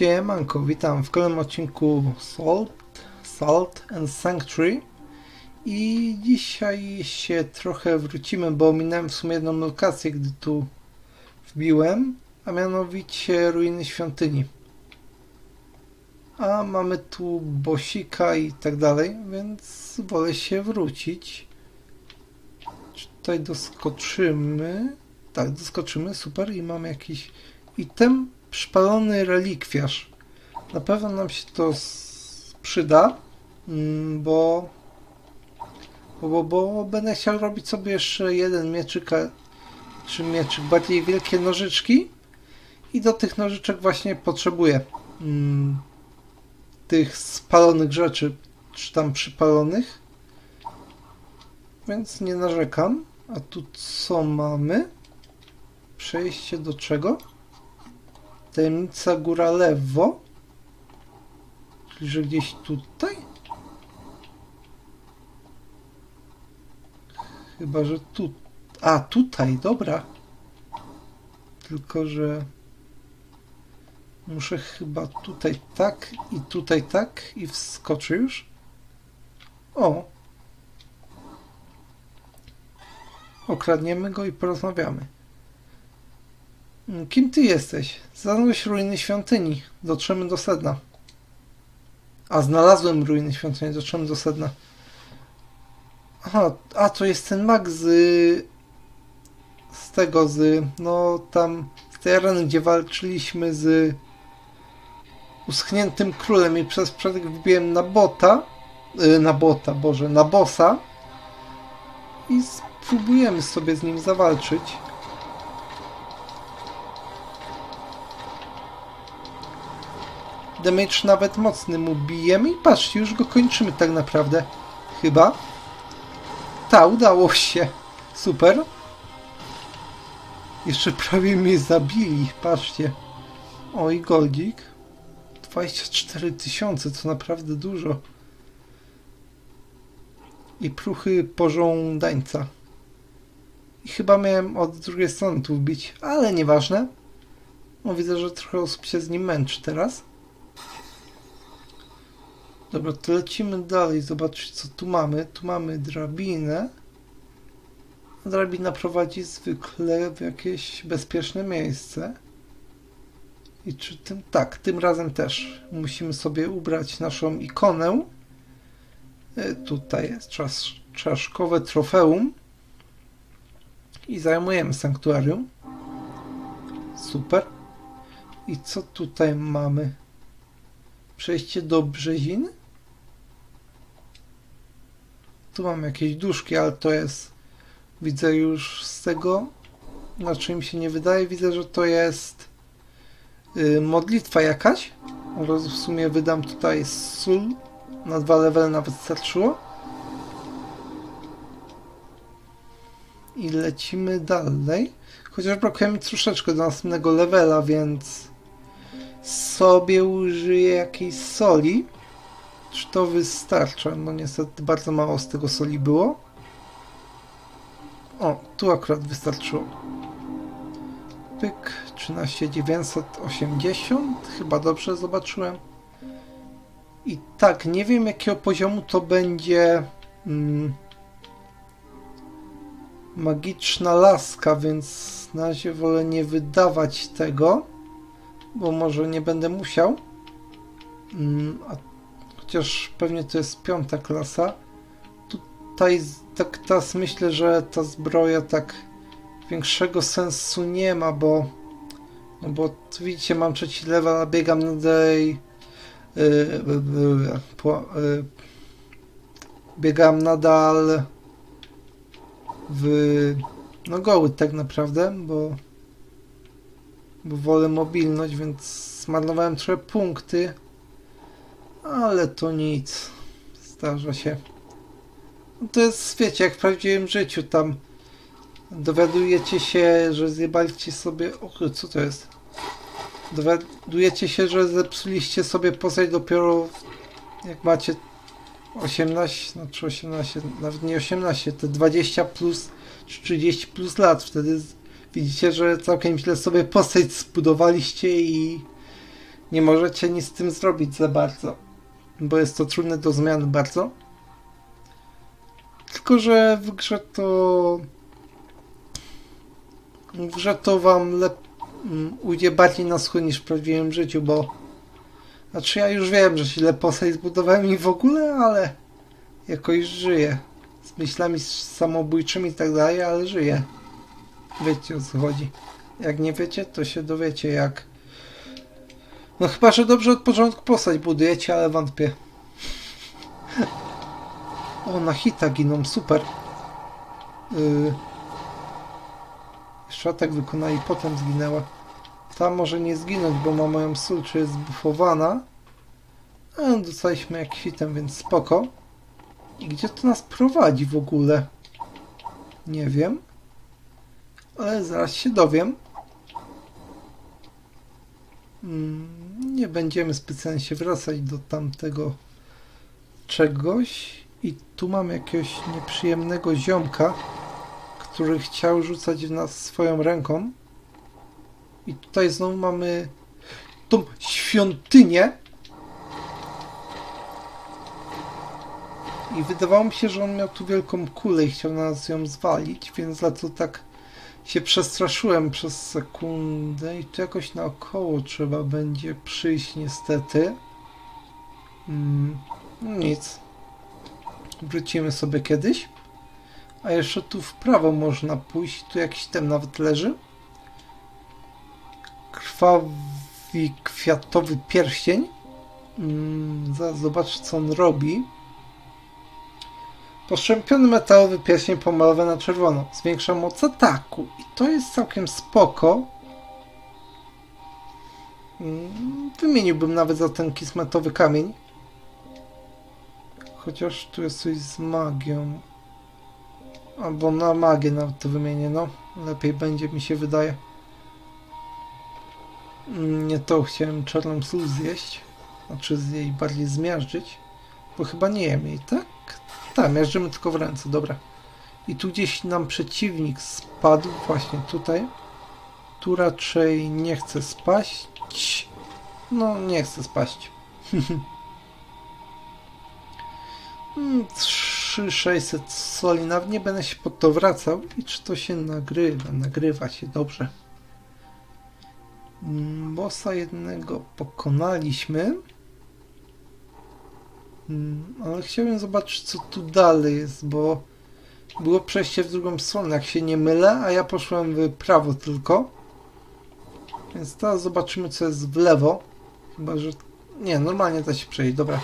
Siemanko, witam w kolejnym odcinku Salt, Salt and Sanctuary i dzisiaj się trochę wrócimy, bo minąłem w sumie jedną lokację, gdy tu wbiłem, a mianowicie ruiny świątyni. A mamy tu bosika i tak dalej, więc wolę się wrócić. Czy Tutaj doskoczymy. Tak, doskoczymy, super i mamy jakiś item przypalony relikwiarz. Na pewno nam się to przyda, mm, bo, bo, bo, będę chciał robić sobie jeszcze jeden mieczyk, czy mieczyk, bardziej wielkie nożyczki i do tych nożyczek właśnie potrzebuję mm, tych spalonych rzeczy, czy tam przypalonych, więc nie narzekam. A tu co mamy? Przejście do czego? Tajemnica góra lewo. Czyli, że gdzieś tutaj? Chyba, że tu. A, tutaj, dobra. Tylko, że. Muszę chyba tutaj tak i tutaj tak i wskoczy już. O. Okradniemy go i porozmawiamy. Kim ty jesteś? Znalazłeś ruiny świątyni. Dotrzemy do sedna. A znalazłem ruiny świątyni. Dotrzemy do sedna. Aha, a to jest ten mag z... Z tego, z... No tam... Z tej areny, gdzie walczyliśmy z... Uschniętym królem i przez przypadek wbiłem na bota. y, na bota, Boże, na bossa. I spróbujemy sobie z nim zawalczyć. Damage nawet mocny mu bijemy i patrzcie, już go kończymy tak naprawdę. Chyba. Ta, udało się. Super. Jeszcze prawie mnie zabili, patrzcie. Oj, goldzik. 24 tysiące, to naprawdę dużo. I pruchy pożądańca. I chyba miałem od drugiej strony tu wbić, ale nieważne. No widzę, że trochę osób się z nim męczy teraz. Dobra, to lecimy dalej, zobaczyć co tu mamy. Tu mamy drabinę. Drabina prowadzi zwykle w jakieś bezpieczne miejsce. I czy tym... Tak, tym razem też. Musimy sobie ubrać naszą ikonę. E, Tutaj jest czas, czaszkowe trofeum. I zajmujemy sanktuarium. Super. I co tutaj mamy? Przejście do Brzezin. Tu mam jakieś duszki, ale to jest. Widzę już z tego, na czym się nie wydaje. Widzę, że to jest y, modlitwa jakaś. Ale w sumie wydam tutaj sól. Na dwa levely nawet starczyło. I lecimy dalej. Chociaż brakuje mi troszeczkę do następnego levela, więc sobie użyję jakiejś soli. Czy to wystarcza? No niestety bardzo mało z tego soli było. O, tu akurat wystarczyło. Pyk, 13980. Chyba dobrze zobaczyłem. I tak, nie wiem jakiego poziomu to będzie mm, magiczna laska, więc na razie wolę nie wydawać tego bo może nie będę musiał. Mm, a chociaż pewnie to jest piąta klasa. Tutaj tak teraz myślę, że ta zbroja tak większego sensu nie ma, bo no bo tu widzicie, mam trzeci level, biegam na tej yy, yy, po, yy, biegam nadal w no goły tak naprawdę, bo bo wolę mobilność, więc zmarnowałem trochę punkty, ale to nic, zdarza się. To jest, wiecie, jak w prawdziwym życiu, tam dowiadujecie się, że zjebaliście sobie, o co to jest? Dowiadujecie się, że zepsuliście sobie postać dopiero jak macie 18, znaczy 18, nawet nie 18, te 20 plus czy 30 plus lat, wtedy widzicie, że całkiem źle sobie postać zbudowaliście i nie możecie nic z tym zrobić za bardzo, bo jest to trudne do zmiany bardzo. Tylko, że w grze to w grze to wam lep... mm, ujdzie bardziej na słuch niż w prawdziwym życiu, bo znaczy ja już wiem, że źle postać zbudowałem i w ogóle, ale jakoś żyję. Z myślami samobójczymi i tak dalej, ale żyję. Wiecie o co chodzi. Jak nie wiecie, to się dowiecie jak... No chyba, że dobrze od początku postać budujecie, ale wątpię. O, na hita giną, super. Yy... Jeszcze atak wykonali, potem zginęła. Ta może nie zginąć, bo ma moją sól, czy jest zbufowana. Ale dostaliśmy jak hitem, więc spoko. I gdzie to nas prowadzi w ogóle? Nie wiem. Ale zaraz się dowiem. Mm, Nie będziemy specjalnie się wracać do tamtego czegoś. I tu mamy jakiegoś nieprzyjemnego ziomka, który chciał rzucać w nas swoją ręką. I tutaj znowu mamy tą świątynię. I wydawało mi się, że on miał tu wielką kulę i chciał nas ją zwalić, więc to tak się przestraszyłem przez sekundę i tu jakoś naokoło trzeba będzie przyjść niestety. Mm, no nic. Wrócimy sobie kiedyś. A jeszcze tu w prawo można pójść. Tu jakiś ten nawet leży. Krwawi kwiatowy pierścień. Mm, zaraz zobacz co on robi. Postrzępiony metalowy pierścień pomalowany na czerwono. Zwiększa moc ataku. I to jest całkiem spoko. Mm, Wymieniłbym nawet za ten kismetowy kamień. Chociaż tu jest coś z magią. Albo na magię nawet to wymienię, no. Lepiej będzie, mi się wydaje. Mm, Nie to, chciałem czarną sól zjeść. Znaczy jej bardziej zmiażdżyć. Bo chyba nie jem jej, tak? Tak, miażdżymy tylko w ręce, dobra. I tu gdzieś nam przeciwnik spadł, właśnie tutaj. Tu raczej nie chce spaść. No, nie chce spaść. Mm, 3600 soli, nawet nie będę się pod to wracał. I czy to się nagrywa? Nagrywa się, dobrze. Mm, Bossa jednego pokonaliśmy. Mm, Ale chciałbym zobaczyć, co tu dalej jest, bo było przejście w drugą stronę, jak się nie mylę, a ja poszłem w prawo tylko. Więc teraz zobaczymy, co jest w lewo. Chyba, że... Nie, normalnie da się przejść, dobra.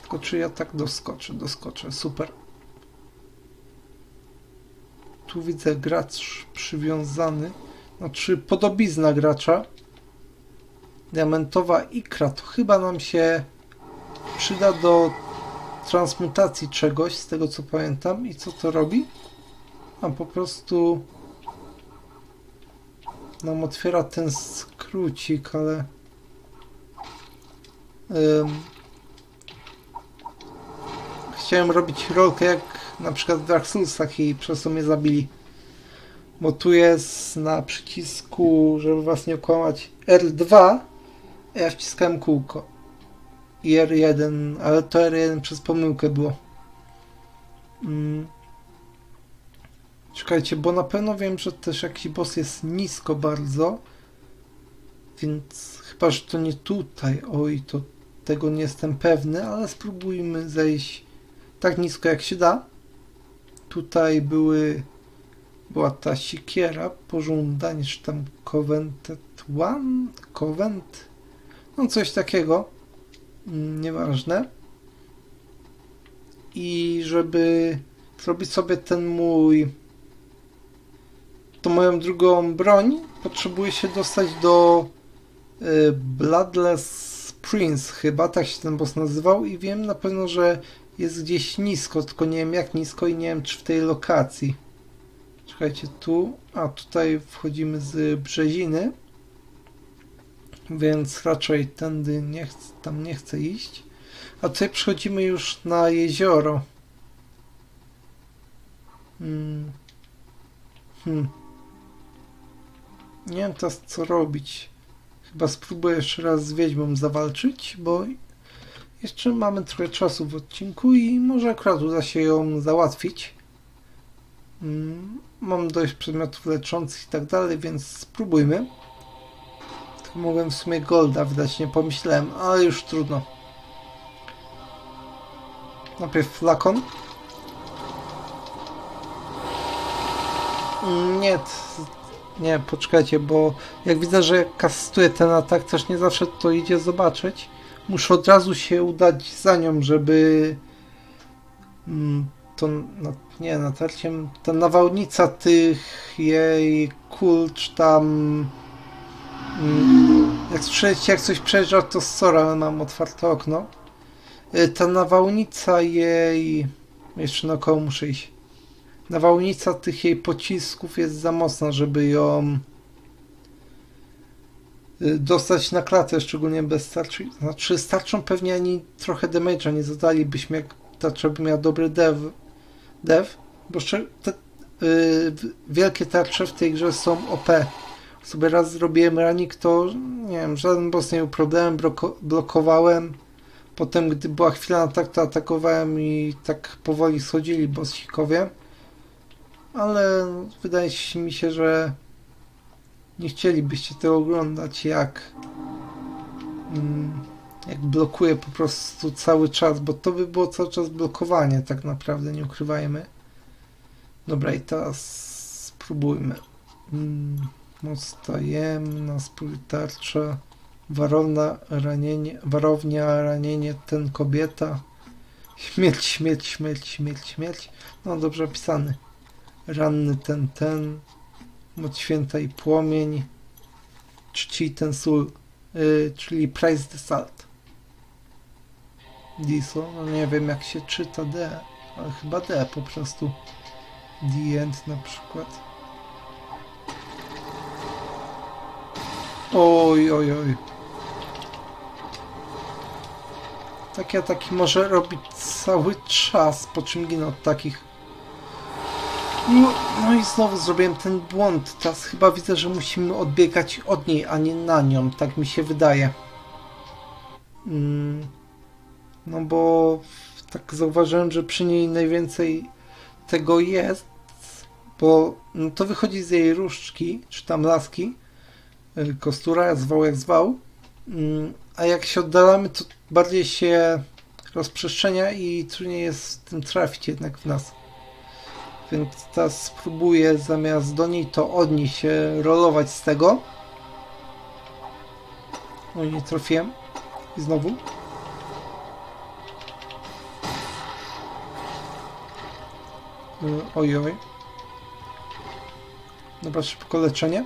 Tylko czy ja tak doskoczę? Doskoczę, super. Tu widzę gracz przywiązany. Znaczy podobizna gracza. Diamentowa ikra to chyba nam się przyda do transmutacji czegoś, z tego co pamiętam. I co to robi? A po prostu nam otwiera ten skrócik, ale Ym, chciałem robić rolkę jak na przykład w Dark Soulsach i przez to mnie zabili. Bo tu jest na przycisku, żeby was nie okłamać, R2, a ja wciskałem kółko. I R1, ale to R1 przez pomyłkę było. Mm. Czekajcie, bo na pewno wiem, że też jakiś boss jest nisko bardzo. Więc chyba, że to nie tutaj. Oj, to tego nie jestem pewny, ale spróbujmy zejść tak nisko jak się da. Tutaj były była ta sikiera pożądań, czy tam Covented One? Covent? No coś takiego. Nieważne. I żeby zrobić sobie ten mój tą moją drugą broń, potrzebuję się dostać do y, Bloodless Prince chyba, tak się ten boss nazywał i wiem na pewno, że jest gdzieś nisko, tylko nie wiem jak nisko i nie wiem czy w tej lokacji. Czekajcie, tu, a tutaj wchodzimy z Brzeziny, więc raczej tędy nie chcę, tam nie chcę iść. A tutaj przechodzimy już na jezioro. Hmm. Hmm. Nie wiem teraz co robić. Chyba spróbuję jeszcze raz z wiedźmą zawalczyć, bo jeszcze mamy trochę czasu w odcinku i może akurat uda się ją załatwić. Mm, Mam dość przedmiotów leczących i tak dalej, więc spróbujmy. Mogłem w sumie golda wydać, nie pomyślałem, ale już trudno. Najpierw flakon. Nie, nie, poczekajcie, bo jak widzę, że kastuje ten atak, też nie zawsze to idzie zobaczyć. Muszę od razu się udać za nią, żeby mm, to, nie, natarciem, ta nawałnica tych jej kul, czy tam jak jak coś przejeżdża, to sorry, ale mam otwarte okno. Y, Ta nawałnica jej, jeszcze naokoło muszę iść. Nawałnica tych jej pocisków jest za mocna, żeby ją y, dostać na klatę, szczególnie bez tarczy. Znaczy, z tarczą pewnie ani trochę damage'a nie zadalibyśmy, jak tarcza by miała dobry dev, dev bo te y, w- wielkie tarcze w tej grze są OP. Sobie raz zrobiłem ranik, to nie wiem, żaden boss nie był problemem, bloko- blokowałem. Potem, gdy była chwila na tak, to atakowałem i tak powoli schodzili bossikowie. Ale wydaje mi się, że nie chcielibyście tego oglądać, jak mm, jak blokuje po prostu cały czas, bo to by było cały czas blokowanie, tak naprawdę, nie ukrywajmy. Dobra, i teraz spróbujmy. Mm, moc tajemna, spój tarcza, warowna, ranienie, warownia, ranienie, ten kobieta. Śmierć, śmierć, śmierć, śmierć, śmierć. No dobrze opisany. Ranny ten, ten. Moc święta i płomień. Czci ten sól. y, czyli Price the Salt. Diso, no nie wiem jak się czyta D, ale chyba D po prostu. The End na przykład. Oj, oj, oj. Takie ataki może robić cały czas, po czym ginę od takich. No, no i znowu zrobiłem ten błąd. Teraz chyba widzę, że musimy odbiegać od niej, a nie na nią. Tak mi się wydaje. Mm, no bo tak zauważyłem, że przy niej najwięcej tego jest, bo no to wychodzi z jej różdżki, czy tam laski, kostura, zwał jak zwał, Mm, a jak się oddalamy, to bardziej się rozprzestrzenia i trudniej jest w tym trafić jednak w nas. Więc teraz spróbuję zamiast do niej, to od niej się rolować z tego. Oj, nie trafiłem. I znowu. Y, Oj, oj. Dobra, szybko leczenie.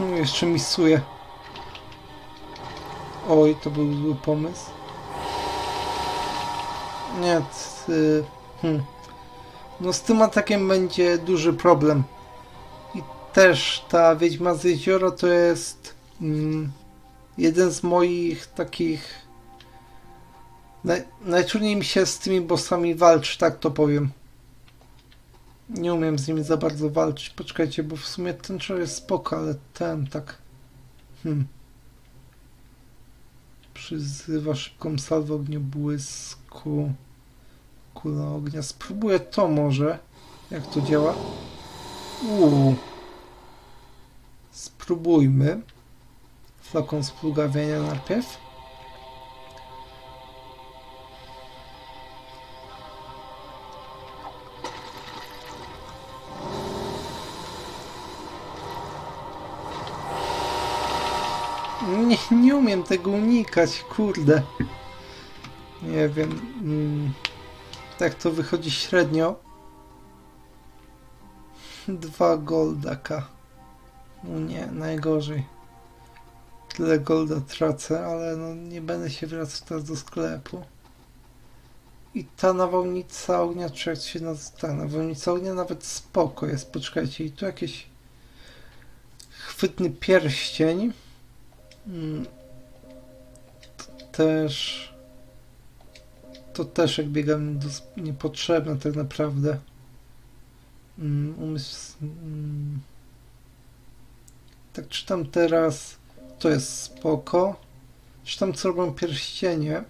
No, jeszcze misuje. Oj, to był zły pomysł. Nie, t- y, hmm. No z tym atakiem będzie duży problem. I też ta Wiedźma z Jeziora to jest mm, jeden z moich takich... Naj, najtrudniej mi się z tymi bossami walczy, tak to powiem. Nie umiem z nimi za bardzo walczyć. Poczekajcie, bo w sumie ten czar jest spoko, ale ten tak... Hmm. Przyzywa szybką salwę ogniobłysku. Kula ognia. Spróbuję to może. Jak to działa? Uuu. Spróbujmy. Flakon splugawienia najpierw. Nie, umiem tego unikać, kurde. Nie wiem. Mm, tak to wychodzi średnio. Dwa goldaka. No nie, najgorzej. Tyle golda tracę, ale no nie będę się wracać teraz do sklepu. I ta nawałnica ognia, czy jak się nazywa? Ta nawałnica ognia nawet spoko jest. Poczekajcie, i tu jakieś chwytny pierścień. Też. To też jak biegam niepotrzebne tak naprawdę. Mm, umysł. Mm. Tak czytam teraz, to jest spoko. Czytam co robią pierścienie.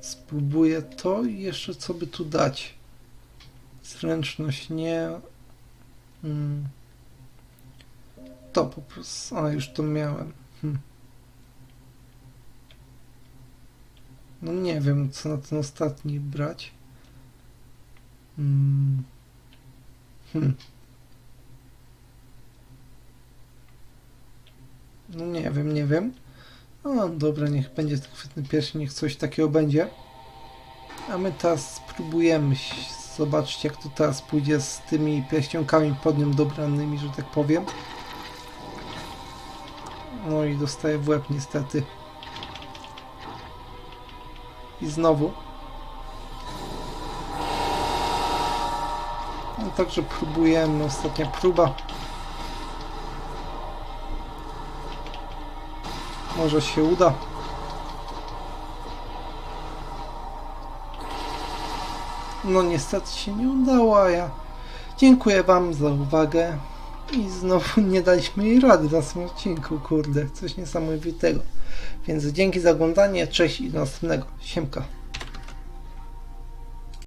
Spróbuję to i jeszcze co by tu dać. Zręczność nie. Mm. To po prostu. A już to miałem. Hm. No nie wiem, co na ten ostatni brać. Mm. Hm. No nie wiem, nie wiem. O, dobra, niech będzie ten chwytny pierścień, niech coś takiego będzie. A my teraz spróbujemy zobaczyć, jak to teraz pójdzie z tymi pierścionkami pod nią dobranymi, że tak powiem. No i dostaję w łeb niestety. I znowu. No także próbujemy, ostatnia próba. Może się uda. No niestety się nie udało, a ja dziękuję wam za uwagę i znowu nie daliśmy jej rady na tym odcinku, kurde, coś niesamowitego. Więc dzięki za oglądanie, cześć i do następnego. Siemka.